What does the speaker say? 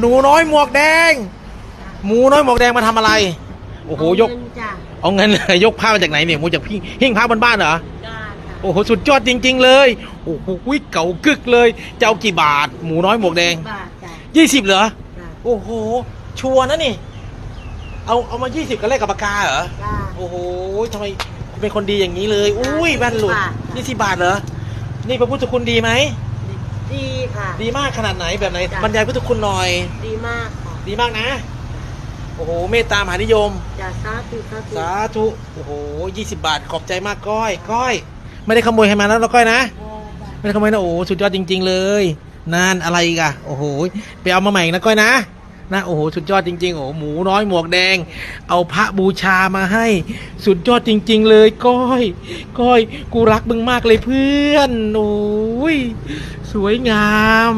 หนูน้อยหมวกแดง หมูน้อยหมวกแดงมาทำอะไร โอ้โหยกเงินจ้ะเอาเงินเลยยกผ้ามาจากไหนเนี่ยมูจากพี่หิ้งผ้าบนบ้านเหรอ จ้าจ้ะโอ้โหสุดยอดจริง ๆ เลย โอ้โหเก่ากึกเลยจะเอากี่บาท หมูน้อยหมวกแดง บาทจ้ะยี่สิบเหรอ จ้ะโอ้โห ชัวร์นะนี่ เอาเอามายี่สิบกันแลกกับปากกาเหรอ จ้า โอ้โหทำไมเป็นคนดีอย่างนี้เลย อุ้ยแว่นหลุดบาทยี่สิบบาทเหรอ นี่พระพุทธคุณดีไหมดี ค่ะดีมากขนาดไหนแบบไหนจ้ะ บรรยายพุทธคุณหน่อย ดีมากค่ะดีมากนะ โอ้โห เมตตามหานิยมจ้ะสาธุสาธุสาธุ โอ้โหยี่สิบบาท ขอบใจมากก้อย ก้อย ไม่ได้ขโมยให้มาแล้วนะก้อยนะเออจ้ะไม่ได้ขโมยนะ โอ้โหสุดยอดจริง ๆ เลย นานอะไรอีกอะโอ้โห ไปเอามาใหม่อีกนะก้อยนะ นะ โอ้โห สุดยอดจริง ๆ โอ้โห หมูน้อยหมวกแดง เอาพระบูชามาให้ สุดยอดจริง ๆ เลย ก้อย ก้อย กูรักมึงมากเลยเพื่อน โอ้ย สวยงาม